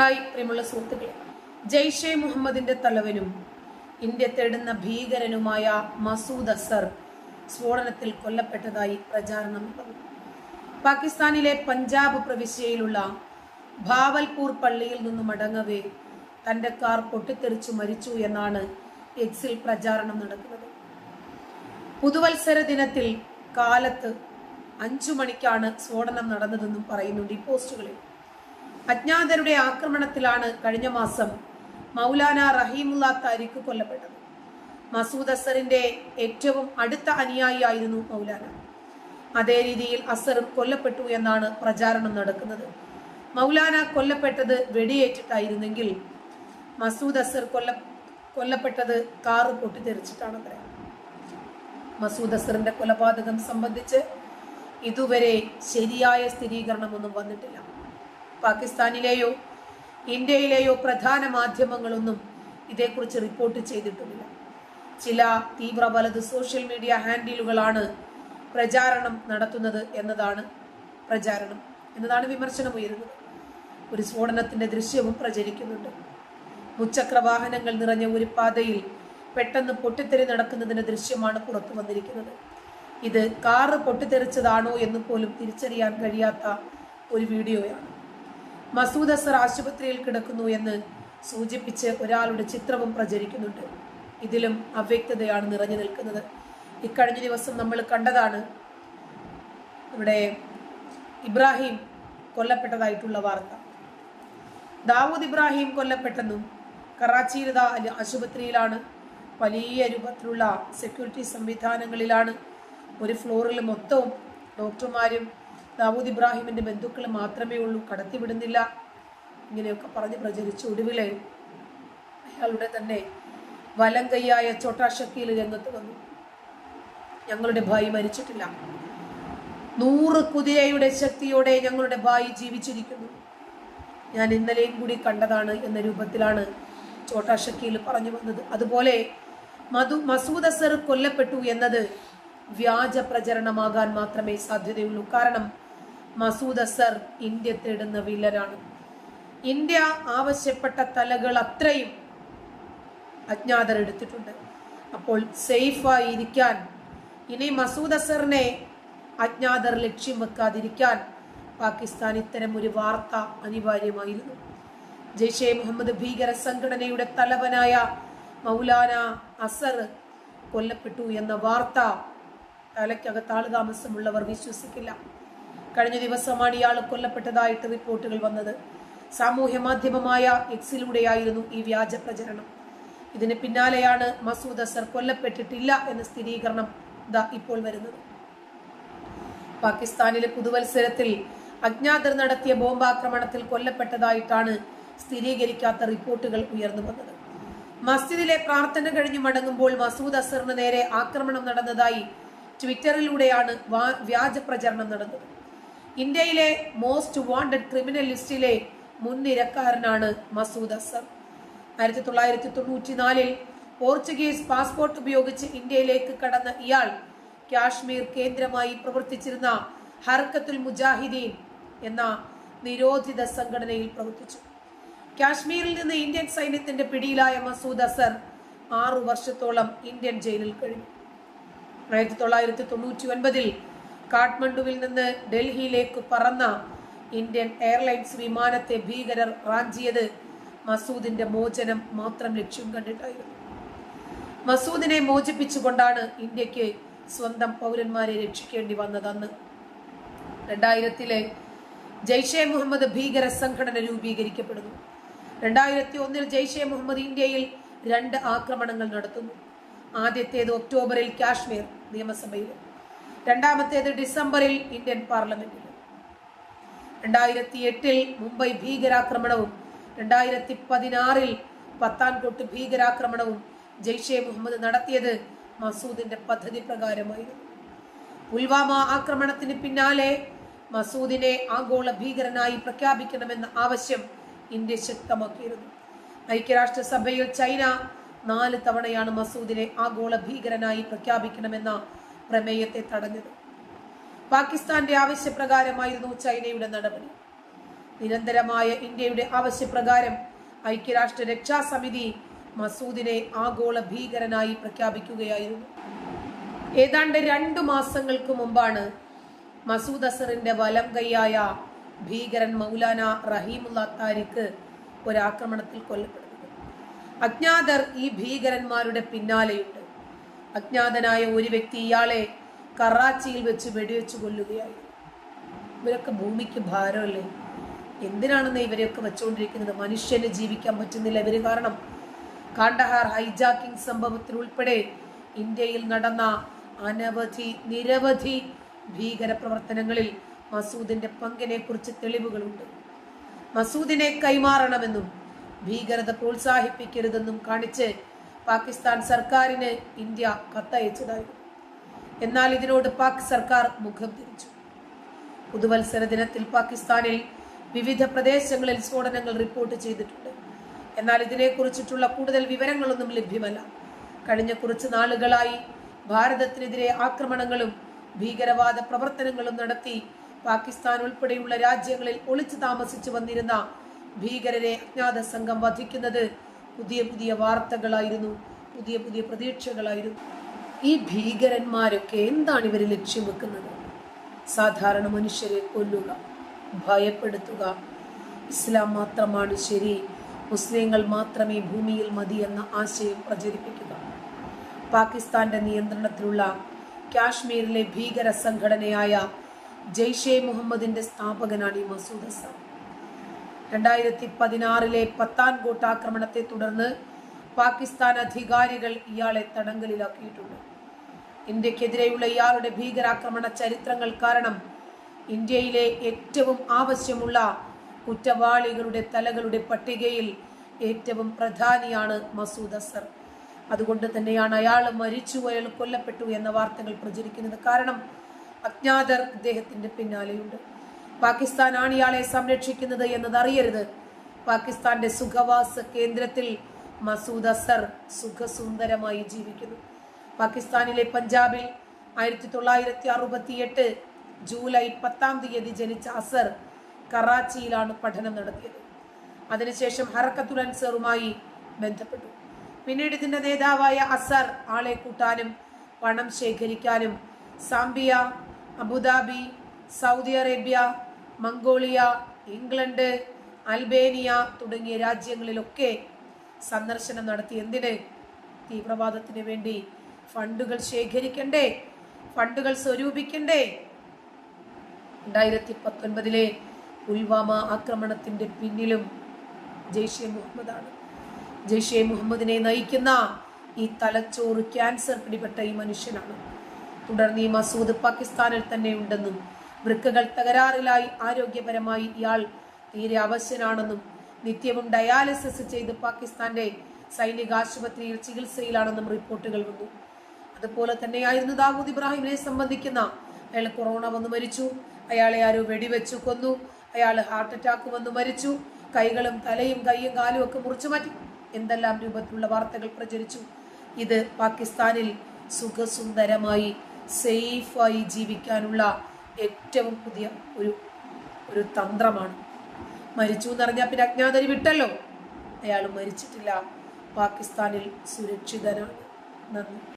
Hi പ്രിയമുള്ള സുഹൃത്തുക്കളെ ജയ്ഷെ മുഹമ്മദിന്റെ തലവനും ഇന്ത്യ തേടുന്ന ഭീകരനുമായ മസൂദ് അസർ സ്ഫോടനത്തിൽ കൊല്ലപ്പെട്ടതായി പ്രചാരണം പാകിസ്ഥാനിലെ പഞ്ചാബ് പ്രവിശ്യയിലുള്ള ഭാവൽപൂർ പള്ളിയിൽ നിന്നും മടങ്ങവേ തന്റെ കാർ പൊട്ടിത്തെറിച്ചു മരിച്ചു എന്നാണ് എക്സിൽ പ്രചാരണം നടക്കുന്നത്. പുതുവത്സര ദിനത്തിൽ കാലത്ത് അഞ്ചു മണിക്കാണ് സ്ഫോടനം നടന്നതെന്നും പറയുന്നുണ്ട് ഈ പോസ്റ്റുകളിൽ. അജ്ഞാതരുടെ ആക്രമണത്തിലാണ് കഴിഞ്ഞ മാസം മൗലാന റഹീമുല്ല താരിഖ് കൊല്ലപ്പെട്ടത്. മസൂദ് അസറിന്റെ ഏറ്റവും അടുത്ത അനുയായിയായിരുന്നു മൗലാന. അതേ രീതിയിൽ അസറും കൊല്ലപ്പെട്ടു എന്നാണ് പ്രചാരണം നടക്കുന്നത്. മൗലാന കൊല്ലപ്പെട്ടത് വെടിയേറ്റിട്ടായിരുന്നെങ്കിൽ മസൂദ് അസർ കൊല്ല കൊല്ലപ്പെട്ടത് കാറ് പൊട്ടിത്തെറിച്ചിട്ടാണത്രേ. മസൂദ് അസറിന്റെ കൊലപാതകം സംബന്ധിച്ച് ഇതുവരെ ശരിയായ സ്ഥിരീകരണമൊന്നും വന്നിട്ടില്ല. പാകിസ്ഥാനിലെയോ ഇന്ത്യയിലെയോ പ്രധാന മാധ്യമങ്ങളൊന്നും ഇതേക്കുറിച്ച് റിപ്പോർട്ട് ചെയ്തിട്ടുമില്ല. ചില തീവ്ര വലത് സോഷ്യൽ മീഡിയ ഹാൻഡിലുകളാണ് പ്രചാരണം നടത്തുന്നത് എന്നതാണ് പ്രചാരണം എന്നതാണ് വിമർശനം ഉയരുന്നത്. ഒരു സ്ഫോടനത്തിന്റെ ദൃശ്യവും പ്രചരിക്കുന്നുണ്ട്. മുച്ചക്ര വാഹനങ്ങൾ നിറഞ്ഞ ഒരു പാതയിൽ പെട്ടെന്ന് പൊട്ടിത്തെറി നടക്കുന്നതിന്റെ ദൃശ്യമാണ് പുറത്തു വന്നിരിക്കുന്നത്. ഇത് കാറ് പൊട്ടിത്തെറിച്ചതാണോ എന്ന് പോലും തിരിച്ചറിയാൻ കഴിയാത്ത ഒരു വീഡിയോയാണ്. മസൂദ് അസർ ആശുപത്രിയിൽ കിടക്കുന്നു എന്ന് സൂചിപ്പിച്ച് ഒരാളുടെ ചിത്രവും പ്രചരിക്കുന്നുണ്ട്. ഇതിലും അവ്യക്തതയാണ് നിറഞ്ഞു നിൽക്കുന്നത്. ഇക്കഴിഞ്ഞ ദിവസം നമ്മൾ കണ്ടതാണ് ഇവിടെ ഇബ്രാഹിം കൊല്ലപ്പെട്ടതായിട്ടുള്ള വാർത്ത. ദാവൂദ് ഇബ്രാഹിം കൊല്ലപ്പെട്ടെന്നും കറാച്ചിയിൽ ആശുപത്രിയിലാണ് വലിയ രൂപത്തിലുള്ള സെക്യൂരിറ്റി സംവിധാനങ്ങളിലാണ് ഒരു ഫ്ലോറിൽ മൊത്തവും ഡോക്ടർമാരും ദാവൂദ് ഇബ്രാഹിമിന്റെ ബന്ധുക്കൾ മാത്രമേ ഉള്ളൂ കടത്തിവിടുന്നില്ല. ഇങ്ങനെയൊക്കെ പറഞ്ഞ് പ്രചരിച്ചു ഒടുവിലെ അയാളുടെ തന്നെ വലം കൈയായ ചോട്ടാ ഷക്കീൽ രംഗത്ത് വന്നു. ഞങ്ങളുടെ ഭായി മരിച്ചിട്ടില്ല. നൂറ് കുതിരയുടെ ശക്തിയോടെ ഞങ്ങളുടെ ഭായി ജീവിച്ചിരിക്കുന്നു. ഞാൻ ഇന്നലെയും കൂടി കണ്ടതാണ് എന്ന രൂപത്തിലാണ് ചോട്ടാ ഷക്കീൽ പറഞ്ഞു വന്നത്. അതുപോലെ മധു മസൂദ് അസർ കൊല്ലപ്പെട്ടു എന്നത് വ്യാജ പ്രചരണമാകാൻ മാത്രമേ സാധ്യതയുള്ളൂ. കാരണം മസൂദ് അസർ ഇന്ത്യ തേടുന്ന വില്ലരാണ് ഇന്ത്യ ആവശ്യപ്പെട്ട തലകൾ അത്രയും അജ്ഞാതർ എടുത്തിട്ടുണ്ട്. അപ്പോൾ സേഫായി ഇരിക്കാൻ ഇനി മസൂദ് അസറിനെ അജ്ഞാതർ ലക്ഷ്യം വെക്കാതിരിക്കാൻ പാകിസ്ഥാൻ ഇത്തരം ഒരു വാർത്ത അനിവാര്യമായിരുന്നു. ജയ്ഷെ മുഹമ്മദ് ഭീകര സംഘടനയുടെ തലവനായ മൗലാന അസർ കൊല്ലപ്പെട്ടു എന്ന വാർത്ത തലയ്ക്കകത്ത് താമസമുള്ളവർ വിശ്വസിക്കില്ല. കഴിഞ്ഞ ദിവസമാണ് ഇയാൾ കൊല്ലപ്പെട്ടതായിട്ട് റിപ്പോർട്ടുകൾ വന്നത്. സാമൂഹ്യ മാധ്യമമായ എക്സിലൂടെയായിരുന്നു ഈ വ്യാജ പ്രചരണം. ഇതിന് പിന്നാലെയാണ് മസൂദ് അസർ കൊല്ലപ്പെട്ടിട്ടില്ല എന്ന സ്ഥിരീകരണം ഇതാ ഇപ്പോൾ വരുന്നത്. പാകിസ്ഥാനിലെ പുതുവത്സരത്തിൽ അജ്ഞാതർ നടത്തിയ ബോംബാക്രമണത്തിൽ കൊല്ലപ്പെട്ടതായിട്ടാണ് സ്ഥിരീകരിക്കാത്ത റിപ്പോർട്ടുകൾ ഉയർന്നു വന്നത്. മസ്ജിദിലെ പ്രാർത്ഥന കഴിഞ്ഞു മടങ്ങുമ്പോൾ മസൂദ് അസറിന് നേരെ ആക്രമണം നടന്നതായി ട്വിറ്ററിലൂടെയാണ് വ്യാജ പ്രചരണം നടന്നത്. ഇന്ത്യയിലെ മോസ്റ്റ് വാണ്ടഡ് ക്രിമിനൽ ലിസ്റ്റിലെ മുൻനിരക്കാരനാണ് മസൂദ് അസർ ആയിരത്തി തൊള്ളായിരത്തി തൊണ്ണൂറ്റി നാലിൽ പോർച്ചുഗീസ് പാസ്പോർട്ട് ഉപയോഗിച്ച് ഇന്ത്യയിലേക്ക് കടന്ന ഇയാൾ കാശ്മീർ കേന്ദ്രമായി പ്രവർത്തിച്ചിരുന്ന ഹർക്കത്തുൽ മുജാഹിദീൻ എന്ന നിരോധിത സംഘടനയിൽ പ്രവർത്തിച്ചു. കാശ്മീരിൽ നിന്ന് ഇന്ത്യൻ സൈന്യത്തിന്റെ പിടിയിലായ മസൂദ് അസർ ആറു വർഷത്തോളം ഇന്ത്യൻ ജയിലിൽ കഴിഞ്ഞു. ആയിരത്തി തൊള്ളായിരത്തി തൊണ്ണൂറ്റി ഒൻപതിൽ കാഠ്മണ്ഡുവിൽ നിന്ന് ഡൽഹിയിലേക്ക് പറന്ന ഇന്ത്യൻ എയർലൈൻസ് വിമാനത്തെ ഭീകരർ റാഞ്ചിയത് മസൂദിന്റെ മോചനം മാത്രം ലക്ഷ്യം കണ്ടിട്ടായിരുന്നു. മസൂദിനെ മോചിപ്പിച്ചുകൊണ്ടാണ് ഇന്ത്യയ്ക്ക് സ്വന്തം പൗരന്മാരെ രക്ഷിക്കേണ്ടി വന്നതെന്ന് രണ്ടായിരത്തിലെ ജയ്ഷെ മുഹമ്മദ് ഭീകര സംഘടന രൂപീകരിക്കപ്പെടുന്നു. രണ്ടായിരത്തി ഒന്നിൽ ജയ്ഷെ മുഹമ്മദ് ഇന്ത്യയിൽ രണ്ട് ആക്രമണങ്ങൾ നടത്തുന്നു. ആദ്യത്തേത് ഒക്ടോബറിൽ കാശ്മീർ നിയമസഭയിൽ രണ്ടാമത്തേത് ഡിസംബറിൽ ഇന്ത്യൻ പാർലമെന്റിൽ. രണ്ടായിരത്തി എട്ടിൽ മുംബൈ ഭീകരാക്രമണവും രണ്ടായിരത്തി പതിനാറിൽ പത്താൻകോട്ട് ഭീകരാക്രമണവും ജയ്ഷെ മുഹമ്മദ് നടത്തിയത് മസൂദിന്റെ പദ്ധതി പ്രകാരമായിരുന്നു. പുൽവാമ ആക്രമണത്തിന് പിന്നാലെ മസൂദിനെ ആഗോള ഭീകരനായി പ്രഖ്യാപിക്കണമെന്ന ആവശ്യം ഇന്ത്യ ശക്തമാക്കിയിരുന്നു. ഐക്യരാഷ്ട്രസഭയിൽ ചൈന നാല് തവണയാണ് മസൂദിനെ ആഗോള ഭീകരനായി പ്രഖ്യാപിക്കണമെന്ന പ്രമേയത്തെ തടഞ്ഞത്. പാകിസ്ഥാന്റെ ആവശ്യപ്രകാരമായിരുന്നു ചൈനയുടെ നടപടി. നിരന്തരമായ ഇന്ത്യയുടെ ആവശ്യപ്രകാരം ഐക്യരാഷ്ട്ര രക്ഷാസമിതി മസൂദിനെ ആഗോള ഭീകരനായി പ്രഖ്യാപിക്കുകയായിരുന്നു. ഏതാണ്ട് രണ്ടു മാസങ്ങൾക്ക് മുമ്പാണ് മസൂദ് അസറിന്റെ വലം കൈയായ ഭീകരൻ മൗലാന റഹീമുല്ല താരിഖ് ഒരാക്രമണത്തിൽ കൊല്ലപ്പെടുന്നത്. അജ്ഞാതർ ഈ ഭീകരന്മാരുടെ പിന്നാലെയുണ്ട്. അജ്ഞാതനായ ഒരു വ്യക്തി ഇയാളെ കറാച്ചിയിൽ വെച്ച് വെടിവെച്ച് കൊല്ലുകയായി. ഇവരൊക്കെ ഭൂമിക്ക് ഭാരമല്ലേ? എന്തിനാണെന്ന് ഇവരെയൊക്കെ വെച്ചുകൊണ്ടിരിക്കുന്നത്? മനുഷ്യന് ജീവിക്കാൻ പറ്റുന്നില്ല. ഇവർ കാരണം കാണ്ടഹാർ ഹൈജാക്കിംഗ് സംഭവത്തിൽ ഉൾപ്പെടെ ഇന്ത്യയിൽ നടന്ന അനവധി നിരവധി ഭീകര പ്രവർത്തനങ്ങളിൽ മസൂദിന്റെ പങ്കിനെ കുറിച്ച് തെളിവുകളുണ്ട്. മസൂദിനെ കൈമാറണമെന്നും ഭീകരത പ്രോത്സാഹിപ്പിക്കരുതെന്നും കാണിച്ച് പാകിസ്ഥാൻ സർക്കാരിന് ഇന്ത്യ കത്തയച്ചതായിരുന്നു എന്നാൽ ഇതിനോട് പാക് സർക്കാർ മുഖം തിരിച്ചു. പുതുവത്സര ദിനത്തിൽ പാകിസ്ഥാനിൽ വിവിധ പ്രദേശങ്ങളിൽ സ്ഫോടനങ്ങൾ റിപ്പോർട്ട് ചെയ്തിട്ടുണ്ട്. എന്നാൽ ഇതിനെക്കുറിച്ചിട്ടുള്ള കൂടുതൽ വിവരങ്ങളൊന്നും ലഭ്യമല്ല. കഴിഞ്ഞ കുറച്ച് നാളുകളായി ഭാരതത്തിനെതിരെ ആക്രമണങ്ങളും ഭീകരവാദ പ്രവർത്തനങ്ങളും നടത്തി പാകിസ്ഥാൻ ഉൾപ്പെടെയുള്ള രാജ്യങ്ങളിൽ ഒളിച്ചു താമസിച്ചു വന്നിരുന്ന ഭീകരരെ അജ്ഞാത സംഘം വധിക്കുന്നത് പുതിയ പുതിയ വാർത്തകളായിരുന്നു പുതിയ പുതിയ പ്രതീക്ഷകളായിരുന്നു. ഈ ഭീകരന്മാരൊക്കെ എന്താണ് ഇവർ ലക്ഷ്യം വെക്കുന്നത്? സാധാരണ മനുഷ്യരെ കൊല്ലുക ഭയപ്പെടുത്തുക. ഇസ്ലാം മാത്രമാണ് ശരി മുസ്ലിങ്ങൾ മാത്രമേ ഭൂമിയിൽ മതി എന്ന ആശയം പ്രചരിപ്പിക്കുക. പാകിസ്ഥാന്റെ നിയന്ത്രണത്തിലുള്ള കാശ്മീരിലെ ഭീകര സംഘടനയായ ജെയ്ഷെ മുഹമ്മദിന്റെ സ്ഥാപകനാണ് ഈ മസൂദ് അസർ. രണ്ടായിരത്തി പതിനാറിലെ പത്താൻകോട്ട് ആക്രമണത്തെ തുടർന്ന് പാകിസ്ഥാൻ അധികാരികൾ ഇയാളെ തടങ്കലിലാക്കിയിട്ടുണ്ട്. ഇന്ത്യക്കെതിരെയുള്ള ഇയാളുടെ ഭീകരാക്രമണ ചരിത്രങ്ങൾ കാരണം ഇന്ത്യയിലെ ഏറ്റവും ആവശ്യമുള്ള കുറ്റവാളികളുടെ തലകളുടെ പട്ടികയിൽ ഏറ്റവും പ്രധാനിയാണ് മസൂദ് അസർ. അതുകൊണ്ട് തന്നെയാണ് അയാൾ മരിച്ചു അയാൾ കൊല്ലപ്പെട്ടു എന്ന വാർത്തകൾ പ്രചരിക്കുന്നത്. കാരണം അജ്ഞാതർ ഇദ്ദേഹത്തിന്റെ പിന്നാലെയുണ്ട്. പാകിസ്ഥാനാണ് ഇയാളെ സംരക്ഷിക്കുന്നത് എന്നത് അറിയരുത്. പാകിസ്ഥാന്റെ സുഖവാസ കേന്ദ്രത്തിൽ മസൂദ് അസർ സുഖസുന്ദരമായി ജീവിക്കുന്നു. പാകിസ്ഥാനിലെ പഞ്ചാബിൽ ആയിരത്തി തൊള്ളായിരത്തി അറുപത്തി എട്ട് ജൂലൈ പത്താം തീയതി ജനിച്ച അസർ കറാച്ചിയിലാണ് പഠനം നടത്തിയത്. അതിനുശേഷം ഹറക്കത്തുൽ അൻസറുമായി ബന്ധപ്പെട്ടു. പിന്നീട് ഇതിന്റെ നേതാവായ അസർ ആളെ കൂട്ടാനും പണം ശേഖരിക്കാനും Zambia Abu Dhabi Saudi Arabia Mongolia England Albania തുടങ്ങിയ രാജ്യങ്ങളിലൊക്കെ സന്ദർശനം നടത്തി. എന്തിന്? തീവ്രവാദത്തിന് വേണ്ടി ഫണ്ടുകൾ ശേഖരിക്കണ്ടേ? ഫണ്ടുകൾ സ്വരൂപിക്കണ്ടേ? രണ്ടായിരത്തി പത്തൊൻപതിലെ പുൽവാമ ആക്രമണത്തിന്റെ പിന്നിലും ജെയ്ഷെ മുഹമ്മദാണ്. ജെയ്ഷെ മുഹമ്മദിനെ നയിക്കുന്ന ഈ തലച്ചോറ് ക്യാൻസർ പിടിപെട്ട ഈ മനുഷ്യനാണ്. തുടർന്ന് ഈ മസൂദ് പാകിസ്ഥാനിൽ തന്നെ ഉണ്ടെന്നും വൃക്കകൾ തകരാറിലായി ആരോഗ്യപരമായി ഇയാൾ തീരെ അവശനാണെന്നും നിത്യവും ഡയാലിസിസ് ചെയ്ത് പാകിസ്ഥാന്റെ സൈനിക ആശുപത്രിയിൽ ചികിത്സയിലാണെന്നും റിപ്പോർട്ടുകൾ വന്നു. അതുപോലെ തന്നെയായിരുന്നു ദാവൂദ് ഇബ്രാഹിമിനെ സംബന്ധിക്കുന്ന അയാൾ കൊറോണ വന്ന് മരിച്ചു. അയാളെ ആരോ വെടിവെച്ചു കൊന്നു. അയാൾ ഹാർട്ട് അറ്റാക്ക് വന്ന് മരിച്ചു. കൈകളും തലയും കൈയും കാലും ഒക്കെ മുറിച്ചു മാറ്റി. എന്തെല്ലാം രൂപത്തിലുള്ള വാർത്തകൾ പ്രചരിച്ചു. ഇത് പാകിസ്ഥാനിൽ സുഖസുന്ദരമായി സേഫായി ജീവിക്കാനുള്ള ഏറ്റവും പുതിയ ഒരു ഒരു തന്ത്രമാണ്. മരിച്ചു എന്നറിഞ്ഞാൽ പിന്നെ അജ്ഞാതരി വിട്ടല്ലോ. അയാൾ മരിച്ചിട്ടില്ല. പാകിസ്ഥാനിൽ സുരക്ഷിതനാണ്. നന്ദി